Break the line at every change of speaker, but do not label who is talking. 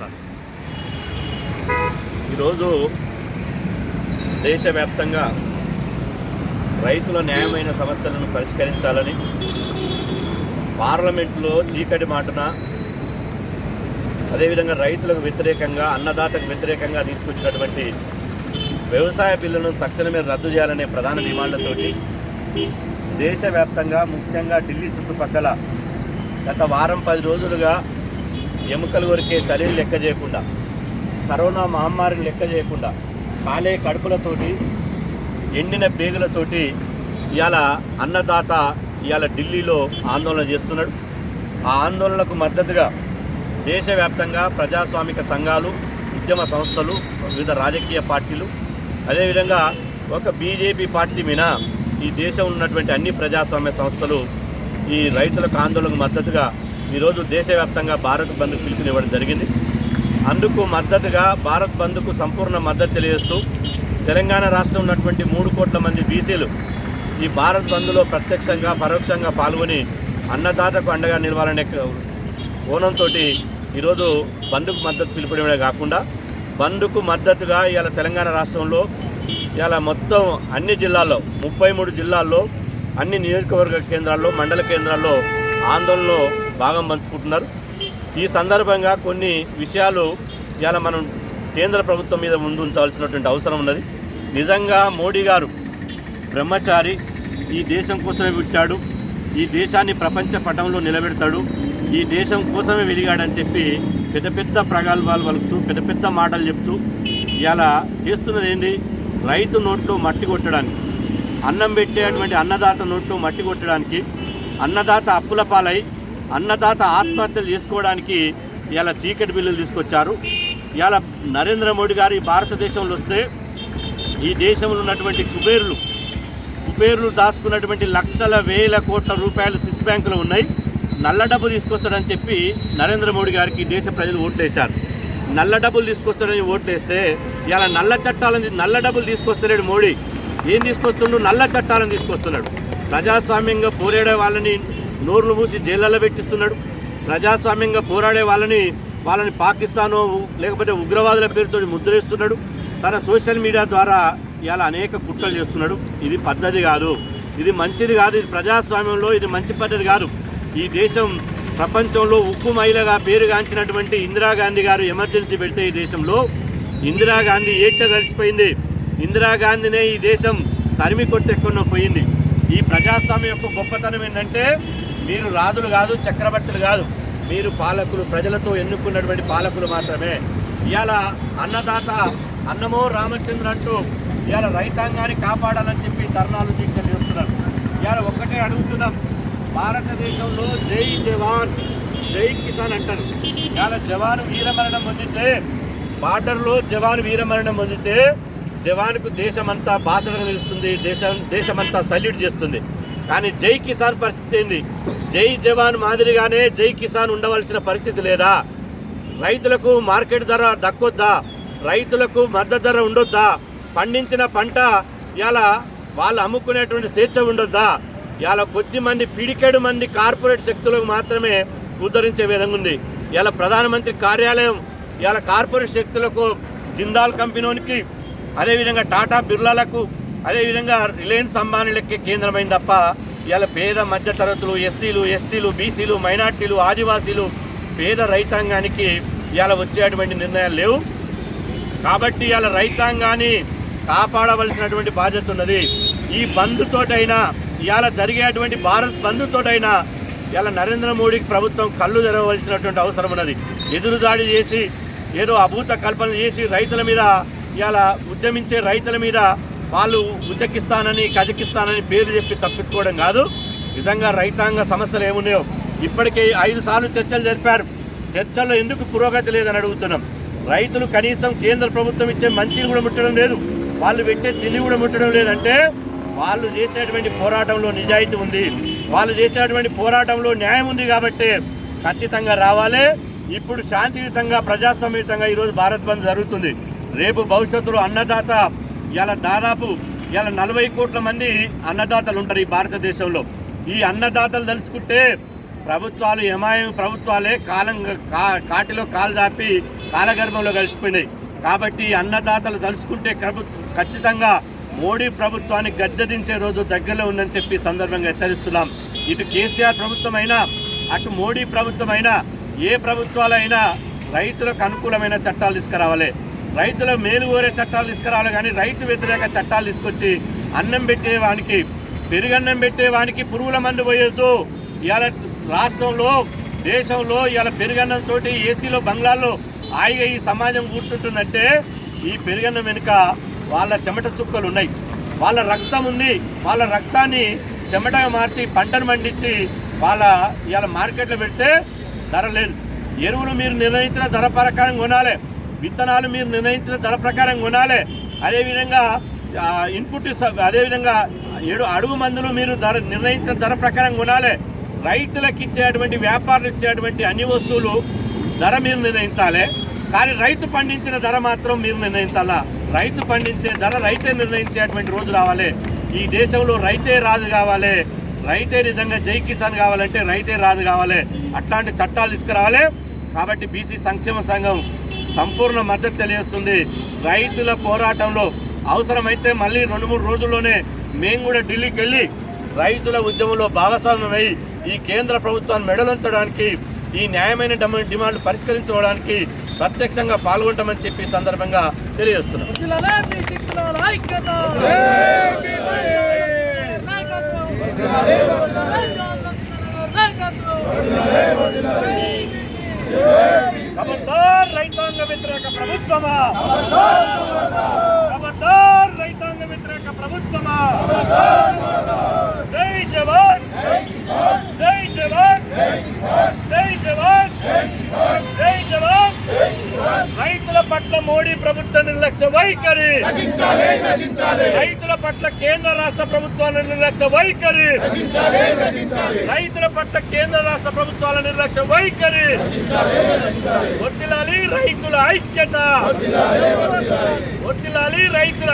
రాష్ట్రాలు ఈరోజు దేశవ్యాప్తంగా రైతుల న్యాయమైన సమస్యలను పరిష్కరించాలని పార్లమెంట్లో చీకటి మాటన అదేవిధంగా రైతులకు వ్యతిరేకంగా అన్నదాతకు వ్యతిరేకంగా తీసుకొచ్చినటువంటి వ్యవసాయ బిల్లును తక్షణమే రద్దు చేయాలనే ప్రధాన డిమాండ్లతోటి దేశవ్యాప్తంగా ముఖ్యంగా ఢిల్లీ చుట్టుపక్కల గత వారం పది రోజులుగా ఎముకలు కొరికే చలిని లెక్క చేయకుండా కరోనా మహమ్మారిని లెక్క చేయకుండా కాలే కడుపులతోటి ఎండిన పేగులతోటి ఇవాళ అన్నదాత ఇవాళ ఢిల్లీలో ఆందోళన చేస్తున్నాడు. ఆ ఆందోళనకు మద్దతుగా దేశవ్యాప్తంగా ప్రజాస్వామిక సంఘాలు ఉద్యమ సంస్థలు వివిధ రాజకీయ పార్టీలు అదేవిధంగా ఒక బీజేపీ పార్టీ మీద ఈ దేశం ఉన్నటువంటి అన్ని ప్రజాస్వామ్య సంస్థలు ఈ రైతులకు ఆందోళనకు మద్దతుగా ఈరోజు దేశవ్యాప్తంగా భారత్ బంద్ పిలుపునివ్వడం జరిగింది. అందుకు మద్దతుగా భారత్ బంద్కు సంపూర్ణ మద్దతు తెలియజేస్తూ తెలంగాణ రాష్ట్రం ఉన్నటువంటి మూడు కోట్ల మంది బీసీలు ఈ భారత్ బంద్లో ప్రత్యక్షంగా పరోక్షంగా పాల్గొని అన్నదాతకు అండగా నిలవాలనే కోణంతో ఈరోజు బంద్కు మద్దతు పిలుపునివ్వడమే కాకుండా బంద్కు మద్దతుగా ఇవాళ తెలంగాణ రాష్ట్రంలో ఇవాళ మొత్తం అన్ని జిల్లాల్లో ముప్పై మూడు జిల్లాల్లో అన్ని నియోజకవర్గ కేంద్రాల్లో మండల కేంద్రాల్లో ఆందోళనలో భాగం పంచుకుంటున్నారు. ఈ సందర్భంగా కొన్ని విషయాలు ఇలా మనం కేంద్ర ప్రభుత్వం మీద ముందు ఉంచాల్సినటువంటి అవసరం ఉన్నది. నిజంగా మోడీ గారు బ్రహ్మచారి ఈ దేశం కోసమే పుట్టాడు ఈ దేశాన్ని ప్రపంచ పటంలో నిలబెడతాడు ఈ దేశం కోసమే వెలిగాడని చెప్పి పెద్ద పెద్ద ప్రగల్భాలు పలుకుతూ పెద్ద పెద్ద మాటలు చెప్తూ ఇలా చేస్తున్నది ఏంటి రైతు నోట్లో మట్టి కొట్టడానికి అన్నం పెట్టేటువంటి అన్నదాత నోట్లో మట్టి కొట్టడానికి అన్నదాత అప్పుల పాలై అన్నదాత ఆత్మహత్యలు చేసుకోవడానికి ఇలా చీకటి బిల్లులు తీసుకొచ్చారు. ఇలా నరేంద్ర మోడీ గారు ఈ భారతదేశంలో వస్తే ఈ దేశంలో ఉన్నటువంటి కుబేరులు కుబేరులు దాచుకున్నటువంటి లక్షల వేల కోట్ల రూపాయలు స్విస్ బ్యాంకులో ఉన్నాయి. నల్ల డబ్బు తీసుకొస్తాడని చెప్పి నరేంద్ర మోడీ గారికి దేశ ప్రజలు ఓట్లేశారు. నల్ల డబ్బులు తీసుకొస్తాడని ఓట్లేస్తే ఇలా నల్ల చట్టాలను నల్ల డబ్బులు తీసుకొస్తలేడు మోడీ. ఏం తీసుకొస్తున్నాడు నల్ల చట్టాలను తీసుకొస్తున్నాడు. ప్రజాస్వామ్యంగా పోరాడే వాళ్ళని నోర్లు మూసి జైళ్ళలో పెట్టిస్తున్నాడు. ప్రజాస్వామ్యంగా పోరాడే వాళ్ళని వాళ్ళని పాకిస్తాను లేకపోతే ఉగ్రవాదుల పేరుతో ముద్రేస్తున్నాడు. తన సోషల్ మీడియా ద్వారా ఇలా అనేక కుట్రలు చేస్తున్నాడు. ఇది పద్ధతి కాదు. ఇది మంచిది కాదు. ఇది ప్రజాస్వామ్యంలో ఇది మంచి పద్ధతి కాదు. ఈ దేశం ప్రపంచంలో ఉక్కు మహిళగా పేరుగాంచినటువంటి ఇందిరాగాంధీ గారు ఎమర్జెన్సీ పెడితే ఈ దేశంలో ఇందిరాగాంధీ ఏడ్చ కలిసిపోయింది. ఇందిరాగాంధీనే ఈ దేశం తరిమి కొట్టి పోయింది ఈ ప్రజాస్వామ్యం యొక్క గొప్పతనం ఏంటంటే మీరు రాజులు కాదు చక్రవర్తులు కాదు. మీరు పాలకులు ప్రజలతో ఎన్నుకున్నటువంటి పాలకులు మాత్రమే. ఇవాళ అన్నదాత అన్నమో రామచంద్ర అంటూ ఇవాళ రైతాంగాన్ని కాపాడాలని చెప్పి ధర్నాలు దీక్షలు చేస్తున్నారు. ఇవాళ ఒక్కటే అడుగుతున్నాం. భారతదేశంలో జై జవాన్ జై కిసాన్ అంటారు. ఇవాళ జవాను వీరమరణం పొందితే బార్డర్లో జవాను వీరమరణం పొందితే జవాన్కు దేశమంతా బాసటగా నిలుస్తుంది దేశం దేశమంతా సల్యూట్ చేస్తుంది. కానీ జై కిసాన్ పరిస్థితి ఏంది? జై జవాన్ మాదిరిగానే జై కిసాన్ ఉండవలసిన పరిస్థితి లేదా? రైతులకు మార్కెట్ ధర దక్కొద్దా? రైతులకు మద్దతు ధర ఉండొద్దా? పండించిన పంట ఇలా వాళ్ళు అమ్ముకునేటువంటి స్వేచ్ఛ ఉండొద్దా? ఇలా కొద్ది మంది పిడికెడు మంది కార్పొరేట్ శక్తులకు మాత్రమే ఉద్ధరించే విధంగా ఉంది. ఇలా ప్రధానమంత్రి కార్యాలయం ఇలా కార్పొరేట్ శక్తులకు జిందాల్ కంపెనీకి అదేవిధంగా టాటా బిర్లాలకు అదేవిధంగా రిలయన్స్ అంబానీలకే కేంద్రమైంది తప్ప ఇవాళ పేద మధ్య తరగతులు ఎస్సీలు ఎస్టీలు బీసీలు మైనార్టీలు ఆదివాసీలు పేద రైతాంగానికి ఇవాళ వచ్చేటువంటి నిర్ణయాలు లేవు. కాబట్టి ఇవాళ రైతాంగాన్ని కాపాడవలసినటువంటి బాధ్యత ఉన్నది. ఈ బంధుతోటైనా ఇవాళ జరిగేటువంటి భారత్ బంధుతోటైనా ఇవాళ నరేంద్ర మోడీకి ప్రభుత్వం కళ్ళు తెరవలసినటువంటి అవసరం ఉన్నది. ఎదురుదాడి చేసి ఏదో అభూత కల్పన చేసి రైతుల మీద ఇవాళ ఉద్యమించే రైతుల మీద వాళ్ళు ఉజ్జకిస్తానని కజకిస్తానని పేరు చెప్పి తప్పించుకోవడం కాదు. నిజంగా రైతాంగ సమస్యలు ఏమున్నాయో ఇప్పటికే ఐదు సార్లు చర్చలు జరిపారు. చర్చల్లో ఎందుకు పురోగతి లేదని అడుగుతున్నాం. రైతులు కనీసం కేంద్ర ప్రభుత్వం ఇచ్చే మంచిని కూడా ముట్టడం లేదు. వాళ్ళు పెట్టే తిని కూడా ముట్టడం లేదంటే వాళ్ళు చేసేటువంటి పోరాటంలో నిజాయితీ ఉంది. వాళ్ళు చేసేటువంటి పోరాటంలో న్యాయం ఉంది కాబట్టి ఖచ్చితంగా రావాలి. ఇప్పుడు శాంతియుతంగా ప్రజాస్వామ్యుతంగా ఈరోజు భారత్ బంద్ జరుగుతుంది. రేపు భవిష్యత్తులో అన్నదాత ఇలా దాదాపు ఇలా నలభై కోట్ల మంది అన్నదాతలు ఉంటారు ఈ భారతదేశంలో. ఈ అన్నదాతలు తెలుసుకుంటే ప్రభుత్వాలు ఏమాయం ప్రభుత్వాలే కాలం కా కాటిలో కాలు దాపి కాలగర్భంలో కలిసిపోయినాయి. కాబట్టి అన్నదాతలు తలుచుకుంటే ఖచ్చితంగా మోడీ ప్రభుత్వాన్ని గద్దెదించే రోజు దగ్గరలో ఉందని చెప్పి సందర్భంగా హెచ్చరిస్తున్నాం. ఇటు కేసీఆర్ ప్రభుత్వమైనా అటు మోడీ ప్రభుత్వమైనా ఏ ప్రభుత్వాలైనా రైతులకు అనుకూలమైన చట్టాలు తీసుకురావాలి. రైతుల మేలు కోరే చట్టాలు తీసుకురావాలి కానీ రైతు వ్యతిరేక చట్టాలు తీసుకొచ్చి అన్నం పెట్టేవానికి పెరుగన్నం పెట్టేవానికి పురుగుల మందు పోయొద్దు. ఇవాళ రాష్ట్రంలో దేశంలో ఇవాళ పెరుగన్నం తోటి ఏసీలో బంగ్లాల్లో హాయిగా ఈ సమాజం కూర్చుంటుందంటే ఈ పెరుగన్నం వెనుక వాళ్ళ చెమట చుక్కలు ఉన్నాయి. వాళ్ళ రక్తం ఉంది. వాళ్ళ రక్తాన్ని చెమటగా మార్చి పంటను పండించి వాళ్ళ ఇవాళ మార్కెట్లో పెడితే ధర లేదు. ఎరువులు మీరు నిర్ణయించిన ధర ప్రకారం కొనాలి. విత్తనాలు మీరు నిర్ణయించిన ధర ప్రకారం కొనాలి. అదేవిధంగా ఇన్పుట్ అదేవిధంగా ఏడు అడుగు మందులు మీరు ధర నిర్ణయించిన ధర ప్రకారం కొనాలి. రైతులకు ఇచ్చేటువంటి వ్యాపారులు ఇచ్చేటువంటి అన్ని వస్తువులు ధర మీరు నిర్ణయించాలి. కానీ రైతు పండించిన ధర మాత్రం మీరు నిర్ణయించాలా? రైతు పండించే ధర రైతే నిర్ణయించేటువంటి రోజు రావాలి. ఈ దేశంలో రైతే రాజు కావాలి. రైతే నిజంగా జై కిసాన్ కావాలంటే రైతే రాజు కావాలి. అట్లాంటి చట్టాలు తీసుకురావాలి. కాబట్టి బీసీ సంక్షేమ సంఘం సంపూర్ణ మద్దతు తెలియజేస్తుంది. రైతుల పోరాటంలో అవసరమైతే మళ్ళీ రెండు మూడు రోజుల్లోనే మేము కూడా ఢిల్లీకి వెళ్ళి రైతుల ఉద్యమంలో భాగస్వామ్యమై ఈ కేంద్ర ప్రభుత్వాన్ని మెడలంచడానికి ఈ న్యాయమైన డిమాండ్ పరిష్కరించుకోవడానికి ప్రత్యక్షంగా పాల్గొంటామని చెప్పి సందర్భంగా తెలియజేస్తున్నాం
బీసీ కులాల ఐక్యత నాయకత్వం నాయకత్వం
ఖబర్దార్ రైతాంగ వ్యతిరేక ప్రభుత్వమా? ఖబర్దార్ రైతాంగ వ్యతిరేక ప్రభుత్వమా? జై జవాన్! జై జవాన్! జై జవాన్! జై జవాన్! రైతుల పట్ల మోడీ ప్రభుత్వ నిర్లక్ష్య వైఖరి! రైతుల పట్ల కేంద్ర రాష్ట్ర ప్రభుత్వాల నిర్లక్ష్య వైఖరి రైతుల పట్ల కేంద్ర రాష్ట్ర ప్రభుత్వాల నిర్లక్ష్య వైఖరి వర్దిలాలి రైతుల ఐక్యత. వర్దిలాలి రైతుల